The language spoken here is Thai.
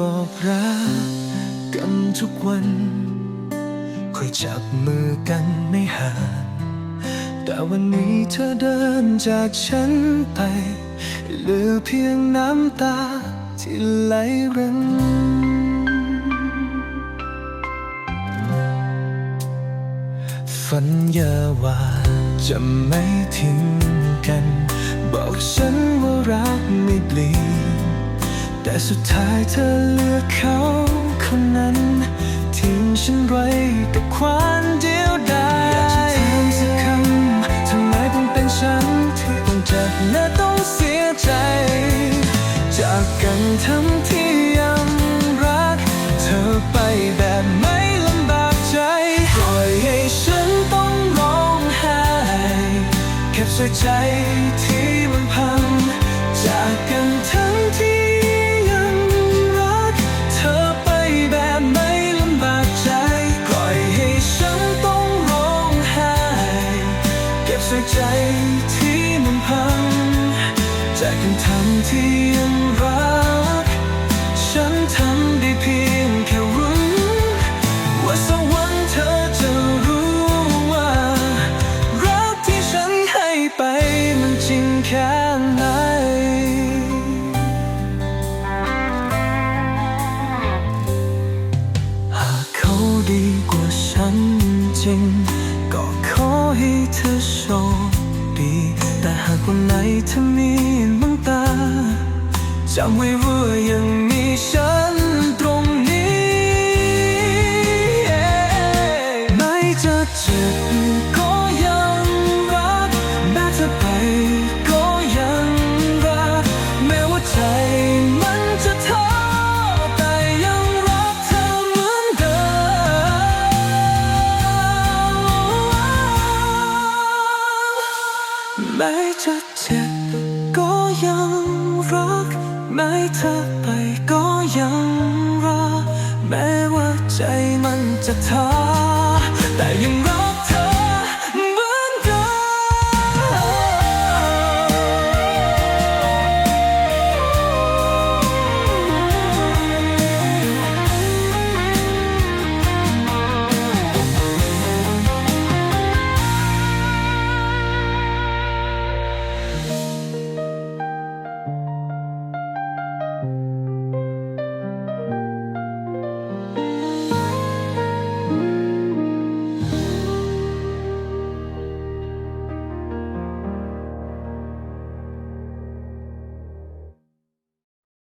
บอกรักกันทุกวัน คอยจับมือกันไม่ห่างแต่วันนี้เธอเดินจากฉันไป เหลือเพียงน้ำตาที่ไหลรินฝันยาว่าจะไม่ทิ้งกัน บอกฉันว่ารักไม่เปลี่ยน สุดท้ายเธอเลือกเขาคนนั้น ทิ้งฉันไว้กับความเดียวดายอยากจะถามสักคำทำไมต้องเป็นฉันที่ต้องเจ็บและต้องเสียใจ จากกันทั้งที่ยังรัก เธอไปแบบไม่ลำบากใจปล่อยให้ฉันต้องร้องไห้เก็บใส่ใจที่มันพัง จากกันทั้ง ใจที่มันพัง จากกันทั้งที่ยังรัก ฉันทำได้เพียงแค่รู้ว่าสักวันเธอจะรู้ว่า รักที่ฉันให้ไปมันจริงแค่ไหนหากเขาดีกว่าฉันจริง ชคดี แต่หากวันไหนเธอมีน้ำตาจำไว้ว่ายังมีฉันตรงนี้ไม่จะเจ็บ ไม่จะเจ็บก็ยังรักไม่เธอไปก็ยังรัก แม้ว่าใจมันจะท้อแต่ยังรัก